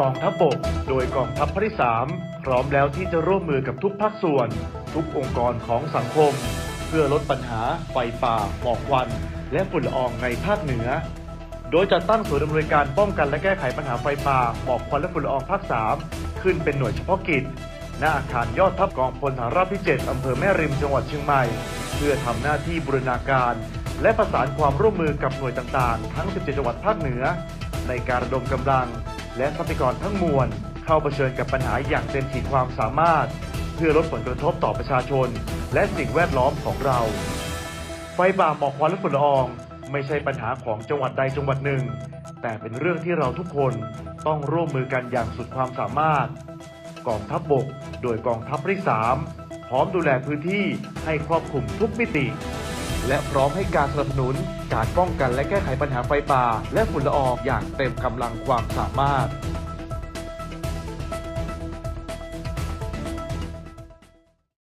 กองทัพบก โดยกองทัพภาคที่สามพร้อมแล้วที่จะร่วมมือกับทุกภาคส่วน ทุกองค์กรของสังคม เพื่อลดปัญหาไฟป่าหมอกควัน และฝุ่นละอองในภาคเหนือ โดยจัดตั้งศูนย์อำนวยการป้องกันและแก้ไขปัญหาไฟป่าหมอกควันและฝุ่นละอองภาค 3 ขึ้นเป็นหน่วยเฉพาะกิจณอาคารยอดทัพกองพลฐานราบที่ 7 อำเภอแม่ริมจังหวัดเชียงใหม่ เพื่อทำหน้าที่บูรณาการ และประสานความร่วมมือกับหน่วยต่างๆ ทั้ง 17 จังหวัดภาคเหนือ ในการระดมกำลัง และทรัพยากรทั้งมวล เข้าเผชิญกับปัญหาอย่างเต็มขีดความสามารถ เพื่อลดผลกระทบต่อประชาชน และสิ่งแวดล้อมของเรา ไฟป่าหมอกควันและฝุ่นละออง ไม่ใช่ปัญหาของจังหวัดใดจังหวัดหนึ่ง แต่เป็นเรื่องที่เราทุกคนต้องร่วมมือกันอย่างสุดความสามารถ กองทัพบบก โดยกองทัพที่สามพร้อมดูแลพื้นที่ให้ครอบคลุมทุกมิติ และพร้อมให้การสนับสนุน การป้องกันและแก้ไขปัญหาไฟป่า และฝุ่นละอองอย่างเต็มกำลังความสามารถ